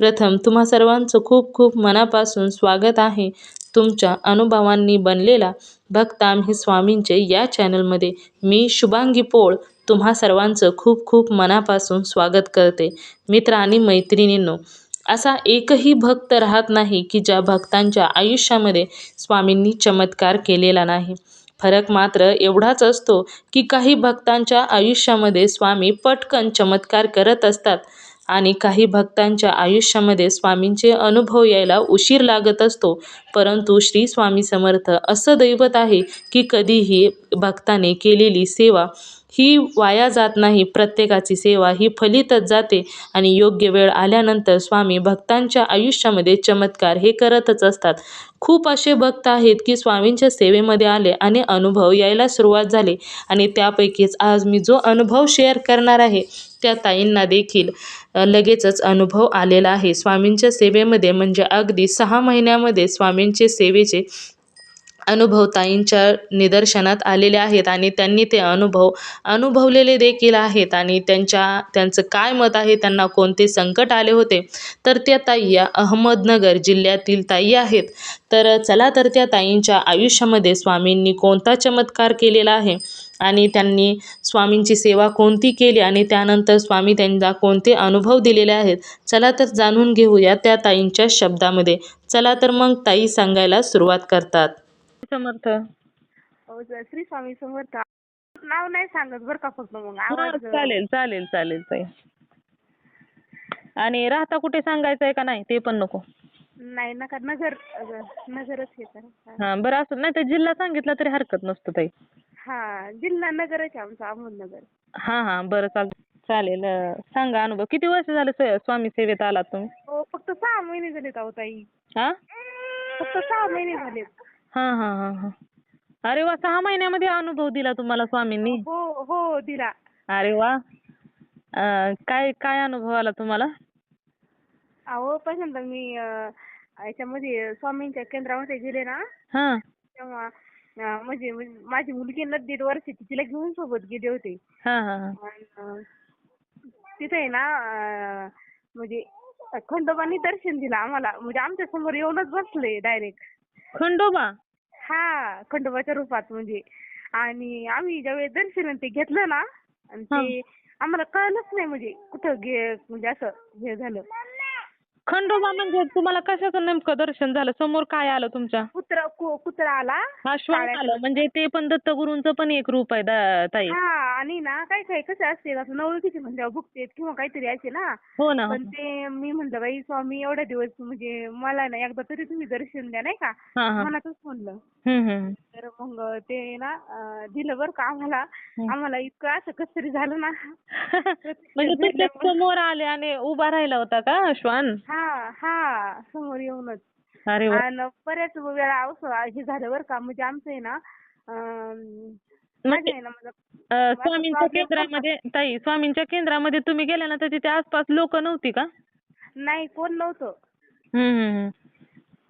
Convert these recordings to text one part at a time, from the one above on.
प्रथम तुम्हा सर्वांचं खूप खूप मनापासून स्वागत आहे. तुमच्या अनुभवांनी बनलेला भक्त आम्ही स्वामींचे या चॅनलमध्ये मी शुभांगी पोळ तुम्हा सर्वांचं खूप खूप मनापासून स्वागत करते. मित्र आणि मैत्रिणींनो असा एकही भक्त राहत नाही की ज्या भक्तांच्या आयुष्यामध्ये स्वामींनी चमत्कार केलेला नाही. फरक मात्र एवढाच असतो की काही भक्तांच्या आयुष्यामध्ये स्वामी पटकन चमत्कार करत असतात. आणि काही भक्तांच्या आयुष्यामध्ये स्वामींचे अनुभव यायला उशीर लागत असतो. परंतु श्री स्वामी समर्थ असं दैवत आहे की कधीही भक्ताने केलेली सेवा ही वाया जात नाही. प्रत्येकाची सेवा ही फलितच जाते आणि योग्य वेळ आल्यानंतर स्वामी भक्तांच्या आयुष्यामध्ये चमत्कार हे करतच असतात. खूप असे भक्त आहेत की स्वामींच्या सेवेमध्ये आले आणि अनुभव यायला सुरुवात झाली आणि त्यापैकीच आज मी जो अनुभव शेअर करणार आहे त्या ताईंना देखील लगेचच अनुभव आलेला आहे. स्वामींच्या सेवेमध्ये म्हणजे अगदी सहा महिन्यामध्ये स्वामींचे सेवेचे अनुभव ताईंच्या निदर्शनात आलेले आहेत आणि त्यांनी ते अनुभव अनुभवलेले देखील आहेत आणि त्यांच्या त्यांचं काय मत आहे त्यांना कोणते संकट आले होते तर त्या ताई या अहमदनगर जिल्ह्यातील ताई आहेत. तर चला तर त्या ताईंच्या आयुष्यामध्ये स्वामींनी कोणता चमत्कार केलेला आहे आणि त्यांनी स्वामींची सेवा कोणती केली आणि त्यानंतर स्वामी त्यांना कोणते अनुभव दिलेले आहेत चला तर जाणून घेऊया त्या ताईंच्या शब्दामध्ये. चला तर मग ताई सांगायला सुरुवात करतात. समर्थ. हो श्री स्वामी समर्थ. नाव नाही सांगत बरं का फक्त मग आवाज. चालेल चालेल चालेल ताई. आणि राहता कुठे सांगायचं आहे का नाही ते पण नको. नाही नका नगर अगं, नगरच हे करा. हां बरं असं नाही तर जिल्हा सांगितला तरी हरकत नसतो ताई. हा जिल्हा नगरच आहे आमचा अहमदनगर हां हां बरं चाल चालेल अं, सांगा अनुभव. किती वर्ष झाले स- स्वामी सेवेत आलात तुम्ही? हो फक्त सहा महिने झालेत अहो ताई. हां? फक्त सहा महिने झालेत. हां हां हां हां. अरे वा सहा महिन्यामध्ये अनुभव दिला तुम्हाला स्वामींनी. हो हो दिला. अरे वा. अं, काय काय अनुभव आला तुम्हाला? अहो पहिल्यांदा मी अं, याच्यामध्ये स्वामींच्या केंद्रामध्ये गेले ना हां. तेव्हा अं, म्हणजे म्हणजे माझी मुलगी ना दीड वर्षाची तिला घेऊन सोबत गेले होते. हां हां हां. आणि, अं, तिथे आहे ना अं, म्हणजे खंडोबांनी दर्शन दिलं आम्हाला. म्हणजे आमच्यासमोर येऊनच बसले डायरेक्ट खंडोबा? हा खंडोबाच्या रूपात म्हणजे. आणि आम्ही ज्यावेळेस दर्शन ते घेतलं ना आणि ते आम्हाला कळलंच नाही म्हणजे कुठं गे म्हणजे असं हे झालं. खंडोबा म्हणजे तुम्हाला कशाचं नेमकं दर्शन झालं? समोर काय आलं तुमच्या? कुत्रा कु- कुत्रा आला. हा श्वास आलं म्हणजे ते पण दत्तगुरूंचं पण एक रूप आहे दा- ताई. हा आणि ना काय काय कसं असते असं नवळखीचे म्हणल्यावर भुकतेत किंवा काहीतरी असे ना. हो ना. पण ते मी म्हणलं बाई स्वामी एवढ्या दिवस म्हणजे मला ना एकदा तरी तुम्ही दर्शन द्या नाही का? हां हां. मनातच म्हणलं. हम्म, हम्म. तर मग ते ना अं, दिलं बरं का आम्हाला. आम्हाला इतकं असं कसं तरी झालं ना. म्हणजे तुमच्यासमोर आले आणि उभा राहिला होता का श्वान हा हा समोर येऊनच. अरे वा. आणि बऱ्याच वेळा असं हे झालं बरं का म्हणजे आमचं आहे ना अं, म्हणजे आहे ना अं, स्वामींच्या केंद्रामध्ये ताई स्वामींच्या केंद्रामध्ये तुम्ही गेल्या ना तर तिथे आसपास लोक नव्हती का? नाही कोण नव्हतं. हम्म, हम्म, हम्म.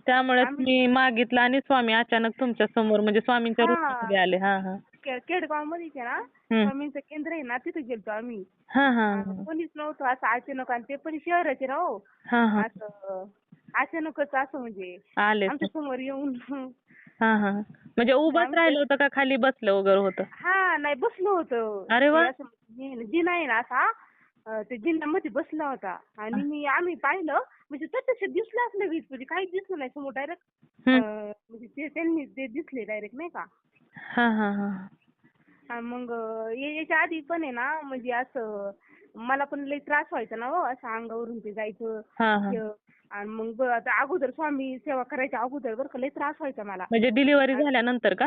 त्यामुळे तुम्ही मागितलं आणि स्वामी अचानक तुमच्यासमोर म्हणजे स्वामींच्या हा. रूपामध्ये आले. हा हा. केडगावमध्ये आहे ना. स्वामींचं केंद्र आहे ना तिथे गेलतो आम्ही. हा हा कोणीच नव्हतं असं अचानक आणि ते पण शहराचे ना हो. असं अचानकच असं म्हणजे आले आमच्यासमोर येऊन. हा हा. म्हणजे उभंच राहिलं होतं का खाली बसलं वगैरे होतं? हा नाही बसलो होतो. अरे वा. असं हे- जिना आहे ना असा अं, ते जिन्यामध्ये बसला होता. आणि मी आम्ही पाहिलं म्हणजे प्रत्यक्ष दिसलाच लगेच म्हणजे काहीच दिसलं नाही समोर डायरेक्ट हम्म. म्हणजे ते त्यांनी ते दिसले डायरेक्ट नाही का. हा हा हा. मग याच्या आधी पण आहे ना म्हणजे असं मला पण लई त्रास व्हायचा ना हो असं अंगावरून ते जायचं. हा हा. हे, आणि मग आता अगोदर स्वामी सेवा करायच्या अगोदर बरं का लई त्रास व्हायचा मला. म्हणजे डिलिव्हरी झाल्यानंतर का?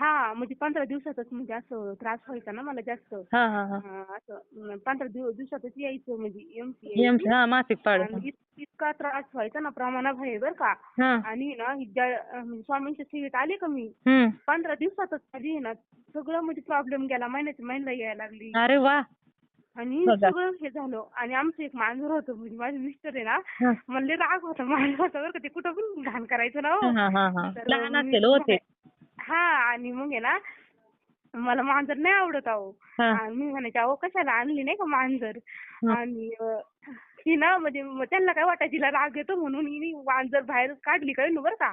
हा म्हणजे पंधरा दिवसातच म्हणजे असं त्रास व्हायचा ना मला जास्त. हा हा हा. हा, असं पंधरा दिवस दिवसातच यायचं म्हणजे एमसी एम हा मासिक पाळी इतका त्रास व्हायचा ना प्रमाणाबाहेर बरं का. हा. आणि ना ही ज्या म्हणजे स्वामींच्या सेवेत आले का मी हम्म. पंधरा दिवसातच माझी आहे ना सगळं म्हणजे प्रॉब्लेम गेला महिन्याच्या महिन्याला यायला लागली. अरे वा. आणि बघा. सगळं हे झालं. आणि आमचं एक मांजर होतं म्हणजे माझे मिस्टर आहे ना. म्हणले राग होता मांजर होता बरं का ते कुठं पण घाण करायचं ना हो. हा हा हा. तर लहान मी- असेल होते. हा आणि मग आहे ना मला मांजर नाही आवडत अहो. हा. आणि मी म्हणायचे अहो कशाला आणली नाही का मांजर. आणि ही ना म्हणजे त्यांना काय वाटायचं तिला राग येतो म्हणून हिने मांजर बाहेर काढली काय बरं का?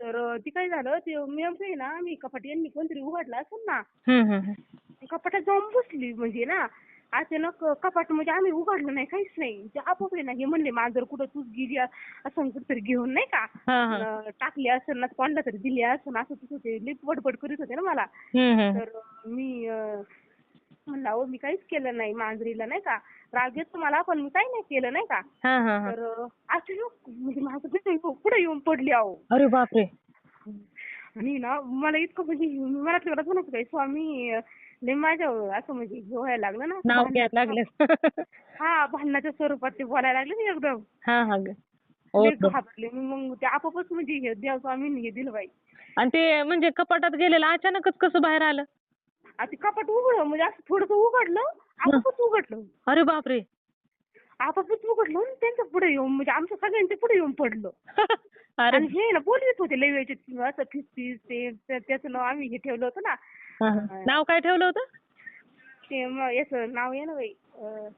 तर ती काय झालं ते मी आहे ना मी कपाट यांनी कोणतरी उघडला असेल ना कपाटात जाऊन बसली म्हणजे ना अचानक कपाट म्हणजे आम्ही उघडलं नाही काहीच नाही. ते आपोआप आहे ना हे म्हणले मांजर कुठं तूच गेली असं कुठतरी घेऊन नाही का? अं, टाकली असेल ना कोणाला तरी दिली असेल असं तसं ते बडबड करीत होते ना मला. तर मी अं, म्हणलं अहो मी काहीच केलं नाही मांजरीला नाही का? राग येतो मला पण मी काही नाही केलं नाही का? तर अं, अचानक म्हणजे माझं कसं पुढे येऊन पडली अहो. अरे बापरे. आणि ना मला इतकं म्हणजे मला तेवढं म्हणायचं काय स्वामी अं, लय माझ्या असं म्हणजे हे व्हायला लागलं ना नाव घ्यायला लागले. हा भांडणाच्या स्वरूपात ते बोलायला लागले ना एकदम. हा हा ग. ओके. घाबरले मी. मग ते आपोआपच म्हणजे हे देव स्वामींनी हे दिलं बाई. आणि ते म्हणजे कपाटात गेलेलं अचानकच कसं बाहेर आलं? आता ते कपाट उघडलं म्हणजे असं थोडंसं उघडलं आपोआपच उघडलं. अरे बापरे. आपापच उघडलं आणि त्यांच्या पुढे येऊन म्हणजे आमच्या सगळ्यांच्या पुढे येऊन पडलं. अरे आणि हे ना बोलवीत होते लय वेळचे असं फिस्तीस ते त्या- त्याचं नाव आम्ही हे ठेवलं होतं ना. नाव काय ठेवलं होतं? ते म- याचं नाव आहे ना बाई अं,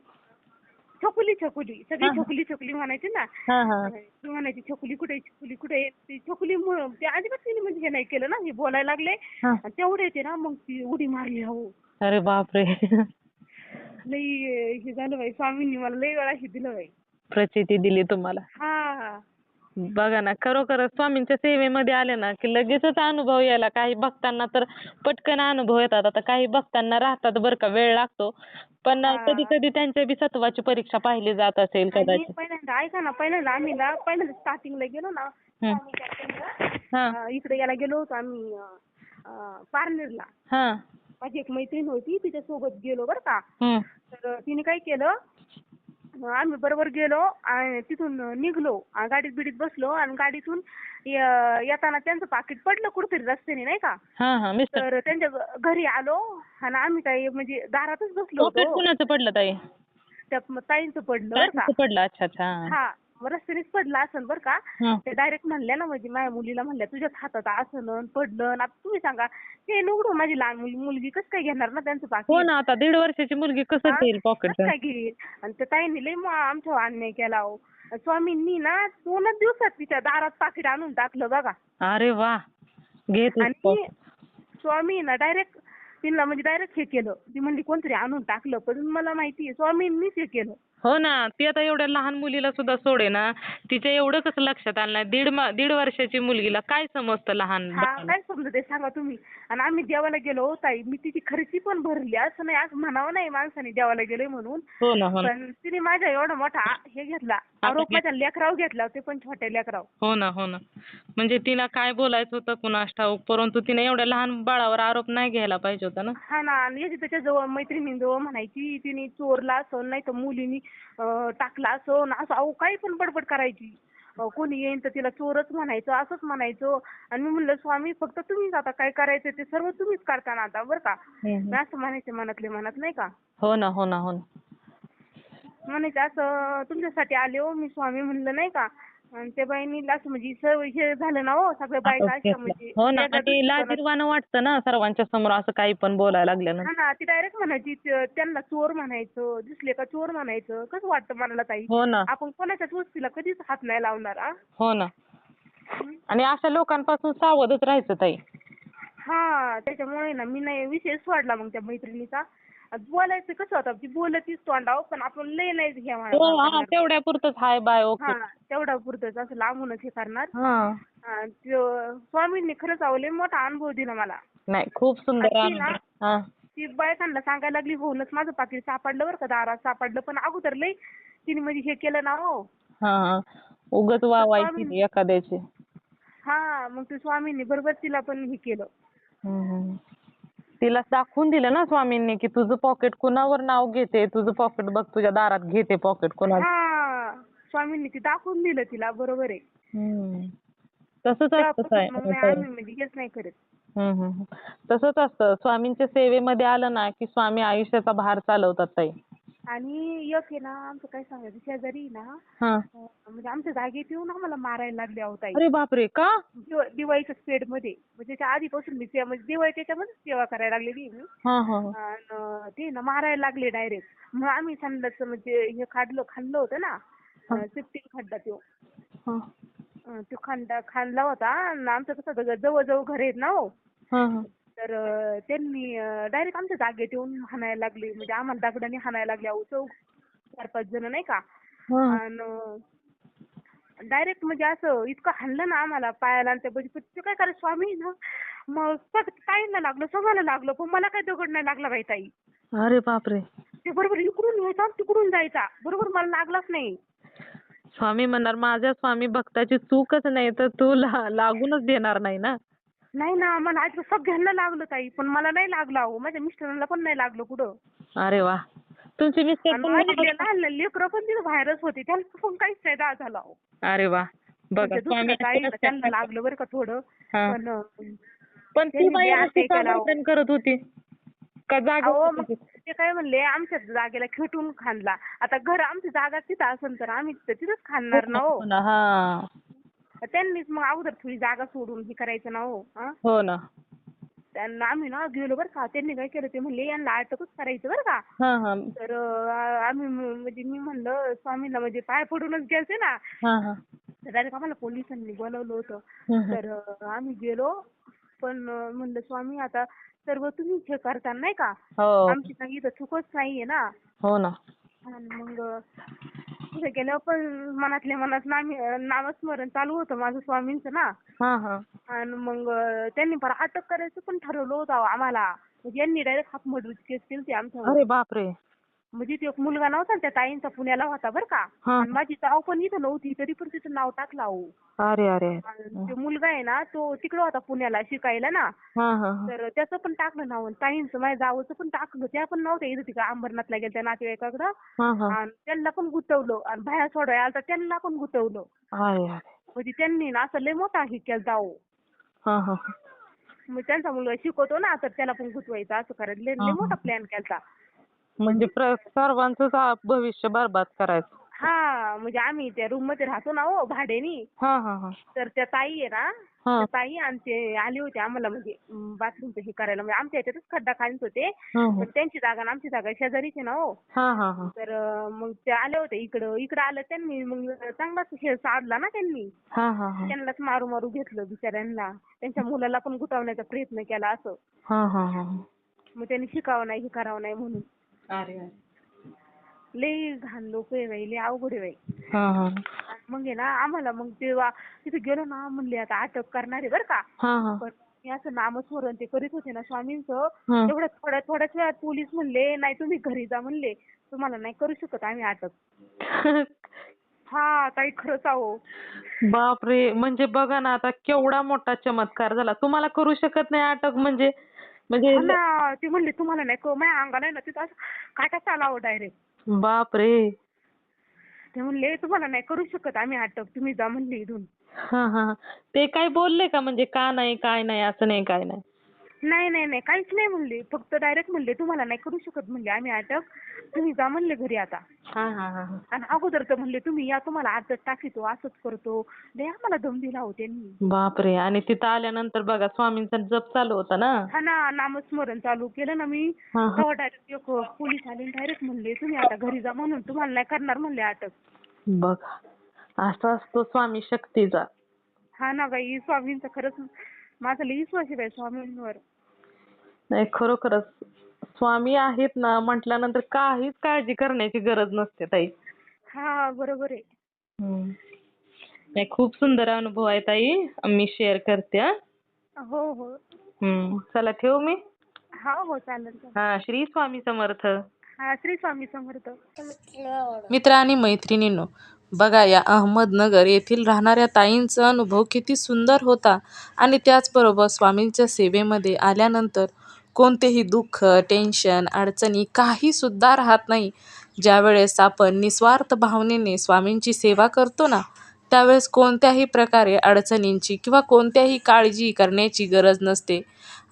छकुली छकुली. सगळी हा. छकुली छकुली म्हणायची ना. हा हा. ती म्हणायची छकुली कुठे आहे, छकुली कुठे आहे? ती छकुली मुळे ते अजिबात तिने म्हणजे हे नाही केलं ना हे बोलायला लागले. हा. आणि तेवढे येते ना मग ती उडी मारली हो अरे बापरे. लई हे झालं बाई स्वामींनी मला लई वेळा हे दिलं बाई. प्रचिती दिली तुम्हाला. हा. बघा ना खरोखर स्वामींच्या सेवेमध्ये आले ना की लगेचच अनुभव यायला. काही भक्तांना तर पटकन अनुभव येतात. आता काही भक्तांना राहतात बरं का वेळ लागतो. पण हा. कधी कधी त्यांच्या बी सत्वाची परीक्षा पाहिली जात असेल आणि कदाचित. पहिल्यांदा ऐका ना पहिल्यांदा आम्ही ना पहिल्यांदा स्टार्टिंगला गेलो ना हम्म. स्वामीच्या केंद्रात, हा. अं, इकडे याला गेलो होतो आम्ही अं, अं, पारनेरला. हा. माझी एक मैत्रीण होती तिच्या सोबत गेलो बरं का. हम्म. तर तिने काय केलं आम्ही बरोबर गेलो आणि तिथून निघलो आणि गाडीत बिडीत बसलो आणि गाडीतून य- येताना त्यांचं पाकिट पडलं कुठेतरी रस्त्याने नाही का? हा हा मिस्टर. तर त्यांच्या घ- घरी आलो आणि आम्ही काही म्हणजे दारातच बसलो पॉकेट होतो. कुणाचं पडलं ताई? त्या म- ताईंचं पडलं बरं का? पडलं अच्छा अच्छा. हा. हा. रस्त्यानेच पडलं असेल बरं का? हा. ते डायरेक्ट म्हणल्या ना म्हणजे माझ्या मुलीला म्हणल्या तुझ्याच हातात असलं पडलं आता तुम्ही सांगा ते निवडून माझी लहान मुली मुलगी कसं काय घेणार ना त्यांचं हो पाकिट ना आता दीड वर्षाची मुलगी कसं हा? देईल पॉकेट कसं काय घेईल? आणि त्या ताईंनी लय मग आमच्यावर अन्याय केला हो. स्वामींनी ना दोनच दिवसात तिच्या दारात पाकिट आणून टाकलं बघा. अरे वा घेत आणि स्वामी ना डायरेक्ट तिला म्हणजे डायरेक्ट हे केलं. ती म्हणली कोणतरी आणून टाकलं पण मला माहितीये स्वामींनीच हे केलं. हो ना. ती आता एवढ्या लहान मुलीला सुद्धा सोडे ना. तिच्या एवढं कसं लक्षात आलं नाही. दीड दीड वर्षाची मुलगीला काय समजतं लहान हा? काय समजत ते सांगा तुम्ही. आणि आम्ही देवाला गेलो हो ताई. मी तिची खर्ची पण भरली. असं नाही असं म्हणावं नाही माणसाने देवाला गेलोय म्हणून. हो ना हो ना. पण तिने माझ्या एवढा मोठा आ- हे घेतला. आरोप माझ्या लेकराव घेतला ते पण छोट्या लेकराव हो ना हो ना. म्हणजे तिला काय बोलायचं होतं कुणास ठाऊक? परंतु तिने एवढ्या लहान बाळावर आरोप नाही घ्यायला पाहिजे होता ना. हा ना. आणि याची त्याच्याजवळ मैत्रिणींजवळ म्हणायची तिने चोरला असं नाही तर मुलीनी टाकला असं असं अहो काही पण बडबड करायची. कोणी येईन तर तिला चोरच म्हणायचं असंच म्हणायचं. आणि मी म्हणलं स्वामी फक्त तुम्हीच आता काय करायचं ते सर्व तुम्हीच करता ना आता बरं का? मी असं म्हणायचे मनातले मनात नाही का? हो ना हो ना हो ना. म्हणायचे असं तुमच्यासाठी आले हो मी स्वामी. म्हणलं नाही का? आणि त्या बाईनी असं म्हणजे सर्व हे झालं ना हो सगळ्या बायका अशा म्हणजे हो ना आणि लाजीरवाणं वाटतं ना सर्वांच्या समोर असं काही पण बोलायला लागलं हा ना ती डायरेक्ट म्हणायची त- त्यांना चोर म्हणायचं दिसले का चोर म्हणायचं कसं वाटतं मनाला ताई? हो ना. आपण कोणाच्याच वस्तीला कधीच हात नाही लावणार आ? हो ना. आणि अशा लोकांपासून सावधच राहायचं ताई. हा त्याच्यामुळे ना मी नाही विषय सोडला मग त्या मैत्रिणीचा. बोलायचं कसं होतं ती बोलतीच तोंडाव पण आपण लय नाही हे हो म्हणणार. तेवढ्या पुरतच हाय बाय ओके. हा तेवढा पुरतच असं लांबूनच हे करणार. हा. हा, त्यो- स्वामींनी खरंच अहो लय मोठा अनुभव दिला मला. नाही खूप सुंदर ती हा. बायकांना सांगायला लागली होऊनच माझं पाकिट सापडलं बरं का दारात सापडलं पण अगोदर लय तिने म्हणजे हे केलं ना हो. हा हा. उगच वावायची एखाद्याची. हा मग ते स्वामींनी बरोबर तिला पण हे केलं. हम्म, हम्म. तिला दाखवून दिलं ना स्वामींनी की तुझं पॉकेट कुणावर नाव घेते? तुझं पॉकेट बघ तुझ्या दारात घेते पॉकेट कुणावर हा स्वामींनी ते दाखवून दिलं तिला बरोबर आहे. हम्म. तसंच असतं तेव्हापासून आम्ही म्हणजे हेच नाही करत. हम्म, हम्म, हम्म. तसंच असतं. स्वामींच्या सेवेमध्ये आलं ना की स्वामी आयुष्याचा भार चालवतात ताई. आणि एक आहे ना आमचं काय सांगायचं शेजारी आहे ना हा. अं, म्हणजे आमच्या जागेत येऊन आम्हाला मारायला लागले आहोत ताई. अरे बापरे का? दिव- दिवाळीच्या स्पेडमध्ये म्हणजे त्याच्या आधीपासून मी सेवा म्हणजे दिवाळी त्याच्यामध्येच सेवा करायला लागलेली आहे मी. हा हा हा. आणि ते ना मारायला लागले डायरेक्ट मग आम्ही संडास म्हणजे हे खाल्लं खाल्लं होतं ना सिफ्टीन खड्डा तो. हा. अं, तो खड्डा खाल्ला होता आणि आमचं कसं होतं, जवळजवळ घर आहेत ना हो. हा, हा. तर त्यांनी डायरेक्ट आमच्या जागेत येऊन हाणायला लागले. म्हणजे आम्हाला दगडाने हाणायला लागले. अहो चौक चार पाच जण नाही का? हा. आणि डायरेक्ट म्हणजे असं इतकं हाणलं ना आम्हाला पायाला आणि त्या बजी ते काय करायचं स्वामी ना? मग फक्त ताईंना लागलं सगळ्याला लागलं. पण मला काय दगड नाही लागला बाई ताई. अरे बापरे. ते बरोबर इकडून यायचा आणि तिकडून जायचा. बरोबर मला लागलाच नाही. स्वामी म्हणणार माझ्या स्वामी भक्ताची चूकच नाही तर तू लागूनच देणार नाही ना? नाही ना मला आज सगळ्यांना लागलं ताई पण मला नाही लागलं अहो. माझ्या मिस्टरांना पण नाही लागलं कुठं. अरे वा. तुमचे मिस्टर आणि पण माझी लहान लेकरं पण तिथं बाहेरच होते. त्यांना पण काहीच नाही दा झाला अहो. अरे वा. बघा म्हणजे स्वामी त्यांना लागलं बरं का थोडं. हा. पण अं, पण ती त्यांनी बाई जे अशी. वर्तन करत होती. का जागा अहो मग ते काय म्हणले आमच्या जागेला खेटून खाणला आता घर आमची जागा तिथं असेल तर आम्ही तर तिथंच खाणार ना हो. ना हा. त्यांनीच मग अगोदर थोडी जागा सोडून हे करायचं ना हो हा? हो ना. त्यांना आम्ही ना गेलो बरं का त्यांनी काय केलं ते म्हणले यांना अटकच करायचं बरं का. हा हा. तर अं, आम्ही म- म्हणजे मी म्हणलं स्वामींना म्हणजे पाय पडूनच गेलते ना. हा हा. डायरेक्ट आम्हाला पोलिसांनी बोलवलं होतं. हम्म. तर अं, आम्ही गेलो पण अं, म्हणलं स्वामी आता सर्व तुम्हीच हे करता नाही का? हो. आमची काही इथं चुकच नाहीये ना. हो ना. आणि मग तिथे गेल्यावर पण मनातल्या मनात नामी नामस्मरण चालू होतं माझं स्वामींचं ना. हा हा. आणि मग त्यांनी पण अटक करायचं पण ठरवलं होतं आम्हाला. म्हणजे यांनी डायरेक्ट हाफ मर्डरची केस केली आमच्यावर. अरे बापरे. म्हणजे तो एक मुलगा नव्हता ना त्या ताईंचा पुण्याला होता बरं का. हा. आणि माझी जाव पण इथं नव्हती तरी पण तिचं नाव टाकलं अहो. अरे अरे. आणि तो मुलगा आहे ना तो तिकडे होता पुण्याला शिकायला ना. हा हा हा. तर त्याचं पण टाकलं नाव आणि ताईंचं माझ्या जावचं पण टाकलं. त्या पण नव्हत्या इथं तिकडे अंबरनाथला गेल्या त्या नातेवाईकाकडं. हा हा. आणि त्यांना पण गुतवलं आणि बाहेर सोडायला आलता त्यांना पण गुतवलं. अरे अरे. म्हणजे त्यांनी ना असं लय मोठा हे केलं जाओ हा हा मग त्यांचा मुलगा शिकवतो ना तर त्याला पण गुतवायचं असं करायचं. लय लय मोठा प्लॅन केलता. म्हणजे प्र- सर्वांचंच आ- भविष्य बरबाद करायचं. हा म्हणजे आम्ही त्या रूममध्ये राहतो ना हो भाड्यानी. हा हा हा. तर त्या ताई आहे ना हा. त्या ताई आणि ते आले होते आम्हाला म्हणजे बाथरूमचं हे करायला. म्हणजे आमच्या याच्यातच खड्डा खालीच होते. हा हा. पण त्यांची जागा आणि आमची जागा शेजारीच आहे ना हो. हा हा हा. तर अं, मग ते आले होते इकडं. इकडं आलं त्यांनी मग चांगलाच हे साधला ना त्यांनी. हा हा हा. त्यांनाच मारू मारू घेतलं बिचाऱ्यांना. त्यांच्या मुलाला पण गुतावण्याचा प्रयत्न केला असं. हा हा हा. मग त्यांनी शिकावं नाही हे करावं नाही म्हणून. अरे अरे. लई घाण लोक आहे बाई लई अवघड आहे बाई. हा हा. मग आहे ना आम्हाला मग तेव्हा तिथे गेलो ना म्हणले आता अटक करणार आहे बरं का? हा हा. पण मी असं नामस्मरण ते करीत होते ना स्वामींचं. हा. तेवढ्या थोड्या थोड्याच वेळात पोलीस म्हणले नाही तुम्ही घरी जा म्हणले. तुम्हाला नाही करू शकत आम्ही अटक. हा ताई खरंच आहो बापरे. म्हणजे बघा ना आता केवढा मोठा चमत्कार झाला. तुम्हाला करू शकत नाही अटक म्हणजे? म्हणजे ना ते म्हणले तुम्हाला नाही क- माझ्या अंगाला आहे ना तिथं असं काटा चालावं डायरेक्ट बापरे. ते म्हणले तुम्हाला नाही करू शकत आम्ही अटक तुम्ही जा म्हणले इथून. हा हा हा. ते काय बोलले का? म्हणजे का नाही काय नाही असं नाही काय नाही? नाही नाही नाही. काहीच नाही म्हणले. फक्त डायरेक्ट म्हणले तुम्हाला नाही करू शकत म्हणले. आम्ही अटक तुम्ही जा म्हणले घरी आता. हा हा हा हा. आणि अगोदर तर म्हणले तुम्ही या तुम्हाला आजच टाकीतो असंच करतो. लय आम्हाला दम दिला हो त्यांनी बापरे. आणि तिथं आल्यानंतर बघा स्वामींचा जप चालू होता ना? हा ना नामस्मरण चालू केलं ना मी. हा हा. तेव्हा डायरेक्ट एक पोलीस आले डायरेक्ट म्हणले तुम्ही आता घरी जा म्हणून तुम्हाला नाही करणार म्हणले अटक बघा. असा असतो स्वामी शक्तीचा. हा ना बाई स्वामींचा खरंच माझा लई विश्वास आहे स्वामींवर. नाही खरोखरच. स्वामी आहेत ना म्हटल्यानंतर काहीच काळजी करण्याची गरज नसते ताई. हा बरोबर आहे. हम्म. नाही खूप सुंदर अनुभव आहे ताई. मी शेअर करते हा. हो हो. हम्म. चला ठेवू मी? हा हो चालेल चालेल. हा श्री स्वामी समर्थ. हा श्री स्वामी समर्थ. मित्र आणि मैत्रिणींनो बघा या अहमदनगर येथील राहणाऱ्या ताईंचा अनुभव किती सुंदर होता. आणि त्याचबरोबर स्वामींच्या सेवेमध्ये आल्यानंतर कोणतेही दुःख टेन्शन अडचणी काहीसुद्धा राहत नाही. ज्यावेळेस आपण निस्वार्थ भावनेने स्वामींची सेवा करतो ना त्यावेळेस कोणत्याही प्रकारे अडचणींची किंवा कोणत्याही काळजी करण्याची गरज नसते.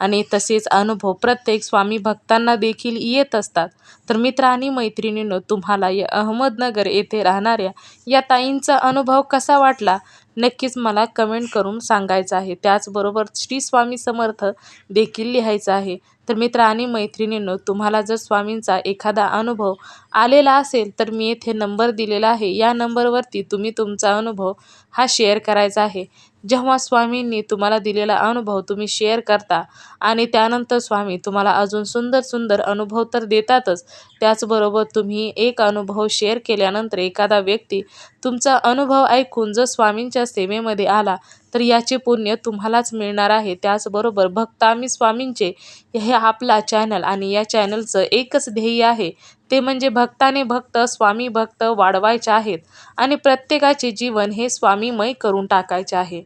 आणि तसेच अनुभव प्रत्येक स्वामी भक्तांना देखील येत असतात. तर मित्र आणि मैत्रिणींनो तुम्हाला या अहमदनगर येथे राहणाऱ्या या ताईंचा अनुभव कसा वाटला? नक्कीच मला कमेंट करून सांगायचं आहे. त्याचबरोबर श्री स्वामी समर्थ देखील लिहायचं आहे. तर मित्र आणि मैत्रिणींनो तुम्हाला जर स्वामींचा एखादा अनुभव आलेला असेल तर मी येथे नंबर दिलेला आहे. या नंबरवरती तुम्ही तुमचा अनुभव हा शेअर करायचा आहे. जेव्हा स्वामींनी तुम्हाला दिलेला अनुभव तुम्ही शेअर करता आणि त्यानंतर स्वामी तुम्हाला अजून सुंदर सुंदर अनुभव तर देतातच त्याचबरोबर तुम्ही एक अनुभव शेअर केल्यानंतर एखादा व्यक्ती तुमचा अनुभव ऐकून जर स्वामींच्या सेवेमध्ये आला तर याचे पुण्य तुम्हालाच मिळणार आहे. त्याचबरोबर भक्तामी स्वामींचे हे आपला चॅनल आणि या चॅनलचं एकच ध्येय आहे ते म्हणजे भक्ताने भक्त स्वामी भक्त वाढवायचे आहेत आणि प्रत्येकाचे जीवन हे स्वामीमय करून टाकायचे आहे.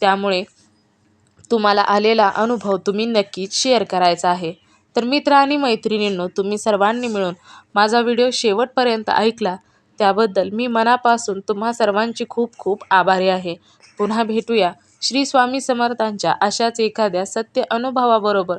त्यामुळे तुम्हाला आलेला अनुभव तुम्ही नक्कीच शेअर करायचा आहे. तर मित्र आणि मैत्रिणींनो तुम्ही सर्वांनी मिळून माझा व्हिडिओ शेवटपर्यंत ऐकला. त्याबद्दल मी मनापासून तुम्हा सर्वांची खूप खूप आभारी आहे. पुन्हा भेटूया श्री स्वामी समर्थांच्या अशाच एखाद्या सत्य अनुभवाबरोबर